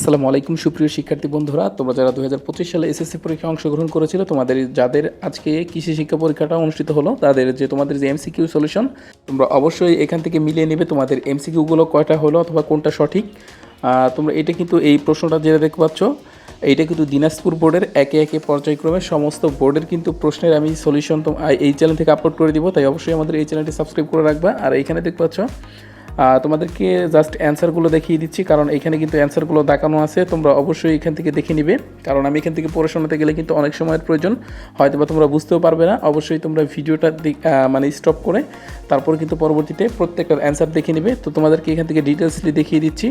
আসসালামু আলাইকুম, সুপ্রিয় শিক্ষার্থী বন্ধুরা। তোমরা যারা দু হাজার পঁচিশ সালে এসএসসি পরীক্ষায় অংশগ্রহণ করেছিল, তোমাদের যাদের আজকে কৃষি শিক্ষা পরীক্ষাটা অনুষ্ঠিত হলো, তাদের যে তোমাদের যে এমসিকিউ সলিউশন তোমরা অবশ্যই এখান থেকে মিলিয়ে নেবে তোমাদের এমসিকিউগুলো কয়টা হলো অথবা কোনটা সঠিক। তোমরা এটা কিন্তু এই প্রশ্নটা যেটা দেখতে পাচ্ছ, এইটা কিন্তু দিনাজপুর বোর্ডের একে একে পর্যায়ক্রমে সমস্ত বোর্ডের কিন্তু প্রশ্নের আমি সলিউশন এই চ্যানেল থেকে আপলোড করে দিব, তাই অবশ্যই আমাদের এই চ্যানেলটি সাবস্ক্রাইব করে রাখবা। আর এইখানে দেখতে পাচ্ছ তোমাদেরকে জাস্ট অ্যান্সারগুলো দেখিয়ে দিচ্ছি, কারণ এখানে কিন্তু অ্যান্সারগুলো দেখানো আছে, তোমরা অবশ্যই এখান থেকে দেখে নিবে। কারণ আমি এখান থেকে পড়াশোনাতে গেলে কিন্তু অনেক সময়ের প্রয়োজন হয়তো বা তোমরা বুঝতেও পারবে না। অবশ্যই তোমরা ভিডিওটা মানে স্টপ করে, তারপর কিন্তু পরবর্তীতে প্রত্যেকটা অ্যান্সার দেখে নিবে। তো তোমাদেরকে এখান থেকে ডিটেলসলি দেখিয়ে দিচ্ছি।